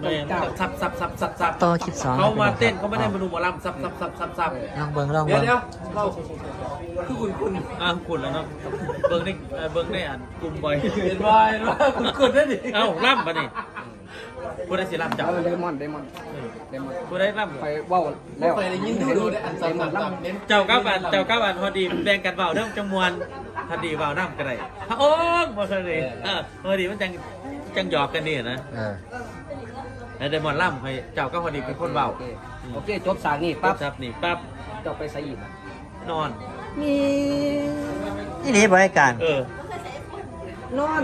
แม่สับสับสับสับสับต่อคลิปสองเขามาเต้นเขาไม่ได้มาดูหมอลำสับสับสับสับสับลองเบิ่งลองเดี๋ยวเบิ่งเดี๋ยวเราคือคุณคุณอะคุณแล้วเนาะเบิ้งได้เอ่อเบิ้งได้อ่านกลุ่มบ่อยเห็นว่าเห็นว่าคุณคุณได้ดิเอ้าล่ำปะนี่ผู้ได้สิล่ำจับเออไดมอนด์ไดมอนด์ไดมอนด์ผู้ได้ล่ำไปเว้าแล้วไปได้ยินดูดูได้อันไดซ้ำมอนด์ซ้ำล่ำซ้ำเน้นเจ้าเก้าอันเจ้าเก้าอันพอดีแบ่งกันเบาเรื่องจังมวลพอดีเบาน้ำกันไรพระองค์บ่เคยเลยเออพอดีมันจังจังหยอกกันนี่นะ เออ แล้วไดมอนด์ล่ำให้เจ้าก็พอดีเป็นคนเบาโอเคโอเคจบสากนี่ปั๊ปั๊บบครับนี่ปั๊บเจ้าไปใส่อีกนอน นี่นี่นี่บริการเออนอน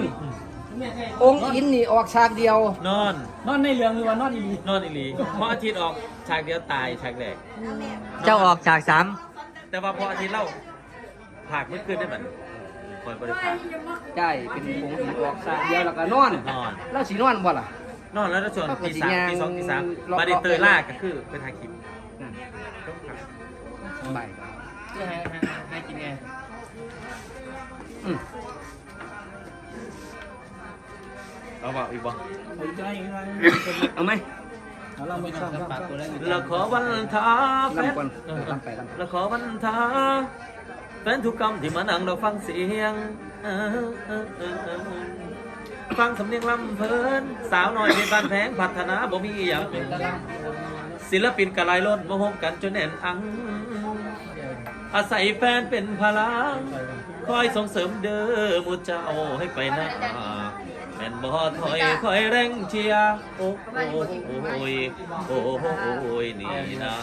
องค์อินนี่ออกฉากเดียว นอน นอนในเรืองหรือว่านอนอีลีนอนอีหลีเพราะอาทิตย์ออกฉากเดียวตายฉากแรกเจ้าออกฉากสามแต่ว่าพออาทิตย์เล่าผากไม่ขึ้นได้แบบคอยบริภาคใช่เป็นองค์อินออกฉากเดียวแล้วก็นอนนอนแล้วสีนอนบ่ล่ะ นอนแล้วถ้าส่วนก็ตีสิสามย่างตีสองตีสามรอบๆมาดิเตยล่าก็คือเป็นทายคลิปนั่นไปให้ให้ให้กินไงอืมเอาบอกอีกบ่ผมจะให้ยังไงเอาไหมเราไม่ชอบปากตัวแรกเราขอวันทาแฟนลำก่อนเออลำไปลำไปเราขอวันทาแฟนทุกคำที่มานั่งเราฟังเสียง ฟังสำเนียงลำเพลิน สาวน้อยเป็นบ้านแพงพัฒนาบ่มีอย่างเป็นศิลปินกระไรล้นมาโฮมกันจนแน่นอัง อาศัยแฟนเป็นพลัง คอยส่งเสริมเด้อมูเจ้าให้ไปหน้าแม่นบ่ถอยคอยแรงเชียร์โอ้โอ้โอ้ยโอ้โอ้ยนี่นะ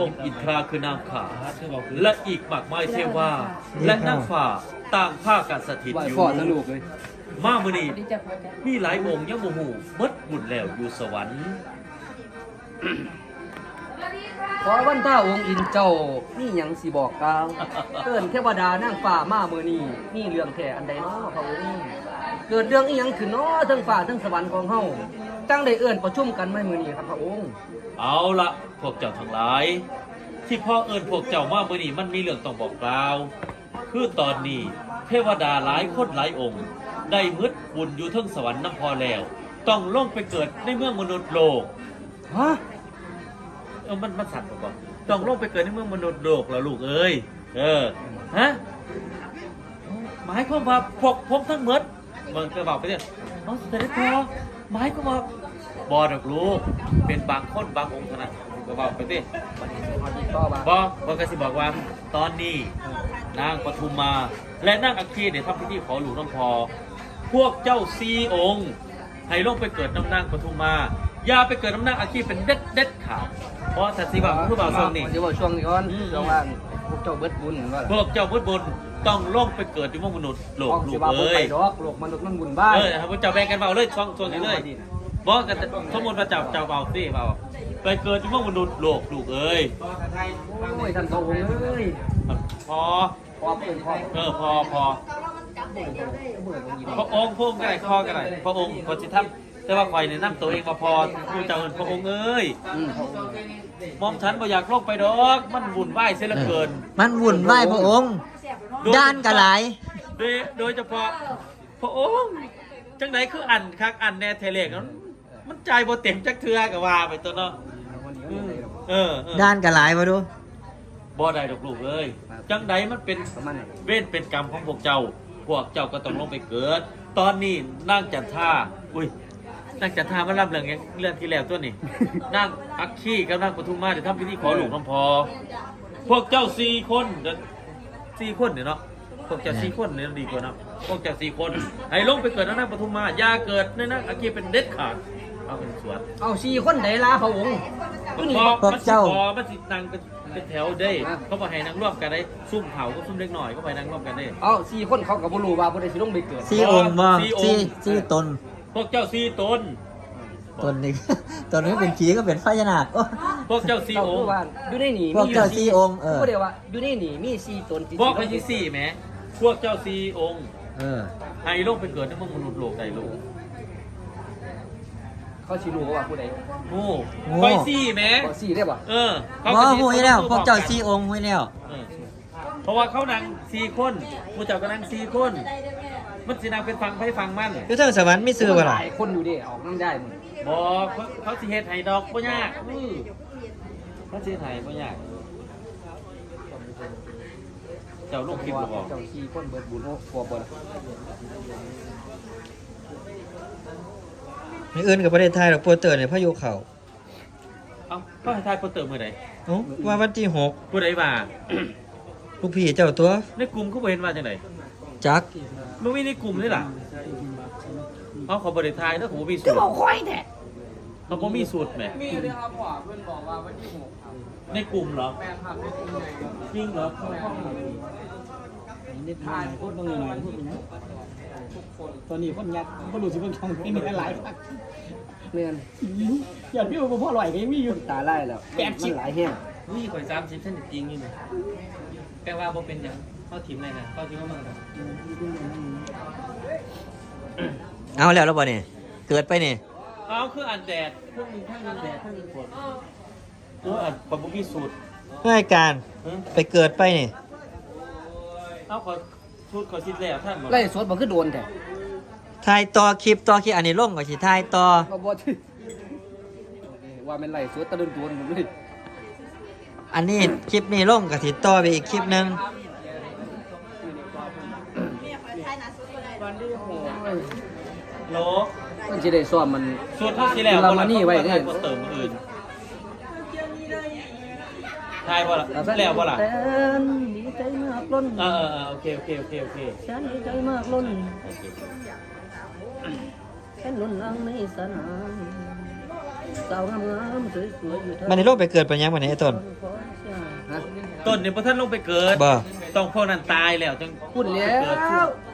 องค์อินทราคือนางขาและอีกมากมายเทวาและนางฝ่า ต่างภาคกันสถิตไหวอยู่ฟอดนะลูกเลยมามือนี้มีหลายองค์ยังบ่หูมดบุญแล้วอยู่สวรรค์ขอวันท่าองค์อินเจ้านี่ยังสิบอกกล่าวเกินเทวดานั่งฝ่ามาเมื่อนี้นี่เรื่องแท้อันใดเนาะพระองค์เกิดเรื่องอีหยังขึ้นเนาะทั้งฝ่าทั้งสวรรค์ของเฮาจังได้เอิ้นประชุมกันไม่มื้อนี้ครับพระองค์ เอาละพวกเจ้าทั้งหลาย ที่พ่อเอิญพวกเจ้ามาเมื่อนี้มันมีเรื่องต้องบอกกล่าว คือตอนนี้เทวดาหลายคนหลายองค์ ได้มืดบุญอยู่เทั้งสวรรค์น้ำพอแล้ว ต้องลงไปเกิดในเมืองมนุษย์โลกฮะเออมันมันสัตว์บอกต้องลงไปเกิดในเมืองมนุษย์โลกแล้วลูกเอ้ยเออฮะหมายความว่าพวกผมทั้งหมดมันก็บอกไปเนี่ยอ๋อแต่ได้พอหมายความว่าบอดอกลูกเป็นบางคนบางองค์เท่านั้นก็บอกไปดิต่อมาบอกบอกกสิบอกว่าตอนนี้ นางปทุมมา และนางอัคคีเนี่ยทำพิธีขอหลวงน้องพอ พวกเจ้าซีองค์ ให้ลงไปเกิดน้ำนางปทุมมา อย่าไปเกิดน้ำนางอัคคีเป็นเด็ดเด็ดขาดเพราะสัตว์สีบ่าวผู้บ่าวทรงนี่เดี๋ยวบอกช่วงนี้ก่อนอืม ช่วงว่าพวกเจ้าเบิดบุญว่าพวกเจ้าพุทธบุญต้องลงไปเกิดที่เมืองมนุษย์โลกออกลูสิกว่าบ่เอ้ไปยดอกโลกมนุษย์มันบุญบ้านเออครับพวกเจ้าแบ่งกันเบาเลยช่องช่วงนี้เลยบอกกันสมมติว่าเจ้าเจ้าเบาสิเบา ไปเกิดที่เมืองมนุษย์โลกลูกเอ้ยโอ้ยท่านพระองค์เอ้ยพอขอบคุณขอบเออพอพอพระองค์พระองค์ก็ได้ข้อก็ได้พระองค์พอจิตทัแต่ว่าคอยเนี่ยนำตัวเองมาพอผู้เจ้าเอิ้นพระองค์เอ้ยอืมมอมฉันบ่อยากลงไปดอก มันวุ่นวายเสียเหลือเกิน มันวุ่นวายพระองค์ ด้านกระหลายโดยโดยเฉพาะพระองค์จังไหนคืออันคักอันแน่เทเลกมัน มันใจบ่เต็มจักเทือกับว่าไปตัวเนาะเออเออเออด้านกระหลายมาดูบ่ได้ดอกลูกเอ้ยจังไหนมันเป็น ประมาณนั้นเว้นเป็นกรรมของพวกเจ้า พวกเจ้าก็ต้องลงไปเกิด ตอนนี้นั่งจันท่า อุ้ยนั่งจันท่ามารับเรื่องยังเรื่องที่แล้วตัวนี่นั่งอักขี้กับนั่งปทุมมาเดี๋ยวทำพิธีขอหลวงน้ำพอ พวกเจ้าสี่คนเดี๋ยวสี่คนเนี่ยเนาะ พวกเจ้าสี่คนเนี่ยดีกว่าเนาะ พวกเจ้าสี่คน ให้ลงไปเกิดในนั่งปทุมมาอย่าเกิดในนั่งอักขี้เป็นเด็ดขาด เอาเป็นสวนเอาสี่คนไหนล่ะพระองค์พอนี่มันสิพอมันสินั่งเป็นเป็นแถวได้เขาบอกให้นั่งร่วมกันได้ซุ่มเขาก็ซุ่มเล็กหน่อยก็ไปนั่งร่วมกันได้ เอาสี่คนเขากับบ่รู้ว่าบ่ได้สิลงไปเกิดสี่องค์บ่สี่องค์สี่สี่ตนพวกเจ้าซีตน ตนนี้ตนนี้เป็นผีก็เป็นพญานาคโอ้ พวกเจ้าซีเจ้าองคือค์ว่าอยู่ในนี่พวกเจ้าสี่องค์เออพูดได้ว่าอยู่ในนี่มีสี่ตนจริงๆพวกพยี่สี่แหมพวกเจ้าซีองค์เออให้โลกไปเกิดในเมืองมนุษย์โลกใดโลก เขาสิรู้ว่าผู้ใดโง่โง่ไปซี่แหมบ่สี่ได้บ่เออบ่ก็สิหูยแล้วพวกเจ้าสี่องค์หูยแล้ว เออเพราะว่าเขานั่งสี่คนผู้เจ้าก็นั่งสี่คน มันสินางเป็นฟังไปฟังมันคือเทิงสวรรค์ไม่ซื้อบ่หล่ะลายคนอยู่เดิออกน้ำได้มึงบอกเขาเขาสิเฮ็ดให้ดอกบ่ยากอื้อเขาสิเฮ็ดให้บ่ยาก เจ้าลูกคลิปบ่บอกเจ้าขี้คนเบิดบุญโอ้กลัวบ่ล่ะ นี่อื่นกับประเทศไทยดอกโปสเตอร์เนี่ยพายุเข้าเอ้าเขาให้ทายโปรเตอร์มื้อใดเอ้าว่าวันที่หกผู้ใดว่าลูกพี่เจ้าตัวในกลุ่มเขาบ่เห็นว่าจังไดจักมันมีในกลุ่มนี่ล่ะเอาเขาบ่ได้ทายแล้วเขาบ่มีสูก็ตรบอกค่อยแท้เขาบ่มีสูตรแหมมีเลยครับพ่อเพิ่นบอกว่าวันที่6ครับในกลุ่มเหรอแม่ครับเป็นยังไงจริงเหรอ นิดหน่อยพูดบางหน่อยพูดไปนะตอนนี้คนยักษ์ก็รู้สึกว่าช่องนี้มีหลายพักแม่นอย่างพี่ว่าพ่ออร่อยก็ยังมีอยู่ตาไล่แล้วแปดสิบมันหลายแห้งนี่ข่อย30เส้นจริงอยู่นี่แต่ว่าบ่เป็นหยังเขาทีมได้นะเขาทีมว่ามันเอาแล้วแล้วบ่เนี่ยเกิดไปเนี่ยเอาคืออันแดดเครื่องนึงข้างนึงแดดข้างนึงฝนเอออันบ่บ่มีสูตรเพื่อให้การเออไปเกิดไปเนี่ย เอาขอสูตรขอคิดแล้วท่านบ่ไล่สดบ่คือโดนแท้ถ่ายต่อคลิปต่อคลิปอันนี้ลงก็สิถ่ายต่อบ่บ่ที่ว่าแม่นไล่สดตะโดนโดนผมเลยอันนี้คลิปนี้ลงก็สิต่อไปอีกคลิปหนึงโลมันสิได้ซ้อมมันสูตรเขาสิแล้วเรามานี่ไว้เด้ทายบ่เติมมื้ออื่นทายบ่ล่ะแล้วบ่ล่ะ แต่ ดีใจมากล้นเออเออเออโอเคโอเคโอเคโอเคฉันดีใจมากล้นโอเคแค่ล้นลังในสนามสาวงามๆสวยๆอยู่มันในโลกไปเกิดไปยังวันนี้ไอ้ต้นฮะต้นเนี่ยพอท่านลงไปเกิดบ่ต้องพวกนั้นตายแล้วจังพูดแล้วเกิด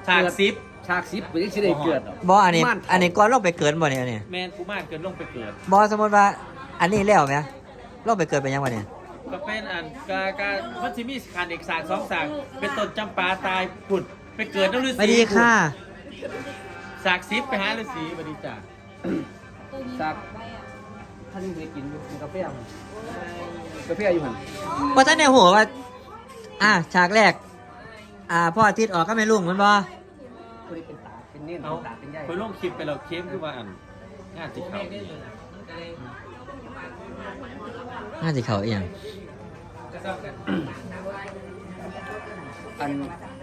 ฉากซิปฉากซิปไปที่สิได้เกิดบ่อันนี้ม่านอันนี้ก่อนลงไปเกิดบ่เนี่ยอันนี้แมนกูมากเกินลงไปเกิดบ่สมมติว่า อันนี้แล้วไหมลงไปเกิดไปยังวันนี้ ก็เป็นอันกากามันสิมีขานเอกสารสองสากเป็นต้นจำปาตายผุดไปเกิดน้ำฤาษีไม่ดีค่ะ สากซิปไปหาฤาษีบริจาคฉากท่านเคยกินอยู่กินกาแฟมั้ยกาแฟอยู่หั่นเพราะท่านในหัวว่า อะฉากแรก อ่าพ่ออาทิตย์ออกก็ไม่รุ่งแมันบ่ผู้นี้เป็นตาเป็นเน้นเอาเป็นตาเป็นใหญ่ไปลงคลิปไปเราเข้มคือว่าอันงานสิเขา น่าจะเขาเองอัน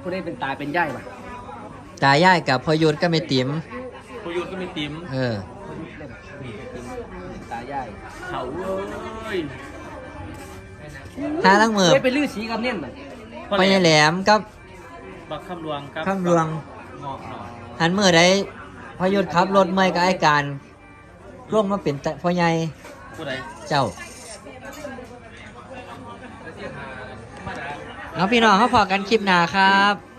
ผู้นี้เป็นตาเป็นใหญ่ป่ะตาย่ายกับพอยุทธก็ไม่ติ๋มพยุทธก็ไม่ติ้มเออตาใหญ่เขาเอ้ยหาลังมือเคยเป็นลือสีกับเน้นมั้ยพอยายแหลมกับบักคำหลวงครับคำรวงเงาะหน่อยหันมือได้พอยุทธขับรถเมื่อยกับไอ้การร่วมมาเป็นตะพ่อใหญ่ผู้ใดเจ้า เอาพี่น้องเขาพอกันคลิปหน้าครับ